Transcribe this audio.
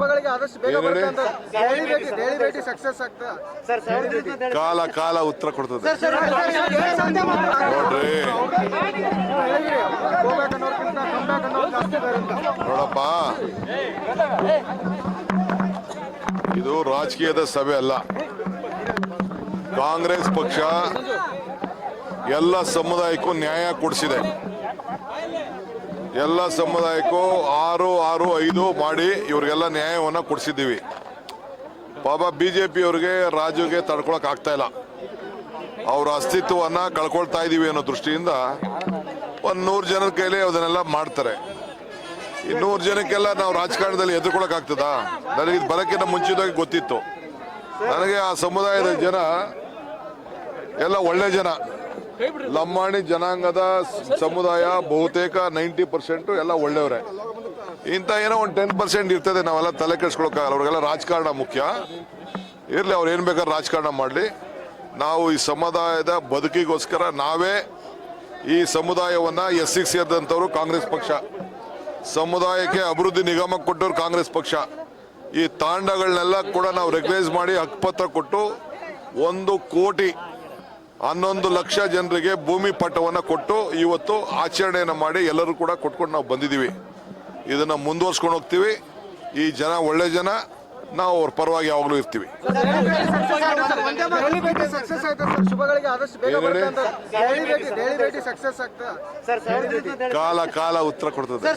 ಹಬ್ಬಗಳಿಗೆ ಆದಷ್ಟು ಬೇಗ ಬರುತ್ತೆ ಅಂತ ಡೈಲಿ ಭೇಟಿ ಡೈಲಿ ಭೇಟಿ ಸಕ್ಸಸ್ ಆಗ್ತಾ. ಕಾಲ ಕಾಲ ಉತ್ತರ ಕೊಡ್ತದೆ. ನೋಡ್ರಿ. ನೋಡಪ್ಪ. ಇದು ರಾಜಕೀಯದ ಸಭೆ ಅಲ್ಲ. ಕಾಂಗ್ರೆಸ್ ಪಕ್ಷ ಎಲ್ಲ ಸಮುದಾಯಕ್ಕೂ ನ್ಯಾಯ ಕೊಡಿಸಿದೆ. ಎಲ್ಲ ಸಮುದಾಯಕ್ಕೂ ಆರು ಆರು, ಐದು ಮಾಡಿ ಇವ್ರಿಗೆಲ್ಲ ನ್ಯಾಯವನ್ನು ಕೊಡಿಸಿದ್ದೀವಿ. ಪಾಪ ಬಿ ಜೆ ಪಿಯವ್ರಿಗೆ ರಾಜುಗೆ ತಡ್ಕೊಳಕ್ ಆಗ್ತಾ ಇಲ್ಲ. ಅವ್ರ ಅಸ್ತಿತ್ವವನ್ನ ಕಳ್ಕೊಳ್ತಾ ಇದೀವಿ ಅನ್ನೋ ದೃಷ್ಟಿಯಿಂದ ಒಂದು ನೂರು ಜನರ ಕೈಲಿ ಅದನ್ನೆಲ್ಲ ಮಾಡ್ತಾರೆ. ಈ ನೂರು ಜನಕ್ಕೆಲ್ಲ ನಾವು ರಾಜಕಾರಣದಲ್ಲಿ ಆಗ್ತದಾ? ನನಗೆ ಬರೋಕ್ಕಿಂತ ಮುಂಚಿತವಾಗಿ ಗೊತ್ತಿತ್ತು. ನನಗೆ ಆ ಸಮುದಾಯದ ಜನ ಎಲ್ಲ ಒಳ್ಳೆ ಜನ. ಲಂಬಾಣಿ ಜನಾಂಗದ ಸಮುದಾಯ ಬಹುತೇಕ ನೈಂಟಿ ಪರ್ಸೆಂಟ್ ಎಲ್ಲ ಒಳ್ಳೆಯವರೇ. ಇಂಥ ಏನೋ ಒಂದು ಟೆನ್ ಪರ್ಸೆಂಟ್ ಇರ್ತದೆ ನಾವೆಲ್ಲ ತಲೆ ಕೆಡ್ಸ್ಕೊಳಕ್ಕಾಗಲ್ಲ. ಅವ್ರಿಗೆಲ್ಲ ರಾಜಕಾರಣ ಮುಖ್ಯ. ಇರಲಿ, ಅವ್ರು ಏನು ಬೇಕಾದ್ರೆ ರಾಜಕಾರಣ ಮಾಡಲಿ. ನಾವು ಈ ಸಮುದಾಯದ ಬದುಕಿಗೋಸ್ಕರ ನಾವೇ ಈ ಸಮುದಾಯವನ್ನು ಎಸ್ ಸಿಗೆ ಸೇರಿದಂಥವ್ರು ಕಾಂಗ್ರೆಸ್ ಪಕ್ಷ. ಸಮುದಾಯಕ್ಕೆ ಅಭಿವೃದ್ಧಿ ನಿಗಮ ಕೊಟ್ಟವ್ರು ಕಾಂಗ್ರೆಸ್ ಪಕ್ಷ. ಈ ತಾಂಡಗಳನ್ನೆಲ್ಲ ಕೂಡ ನಾವು ರೆಕಗ್ನೈಸ್ ಮಾಡಿ ಹಕ್ಕುಪತ್ರ ಕೊಟ್ಟು ಒಂದು ಕೋಟಿ ಹನ್ನೊಂದು ಲಕ್ಷ ಜನರಿಗೆ ಭೂಮಿ ಪಟ್ಟವನ್ನು ಕೊಟ್ಟು ಇವತ್ತು ಆಚರಣೆಯನ್ನು ಮಾಡಿ ಎಲ್ಲರೂ ಕೂಡ ಕೊಟ್ಕೊಂಡು ನಾವು ಬಂದಿದ್ದೀವಿ ಇದನ್ನು ಮುಂದುವರ್ಸ್ಕೊಂಡು ಹೋಗ್ತೀವಿ ಈ ಜನ ಒಳ್ಳೆ ಜನ ನಾವು ಅವ್ರ ಪರವಾಗಿ ಯಾವಾಗಲೂ ಇರ್ತೀವಿ ಕಾಲ ಕಾಲ ಉತ್ತರ ಕೊಡ್ತದೆ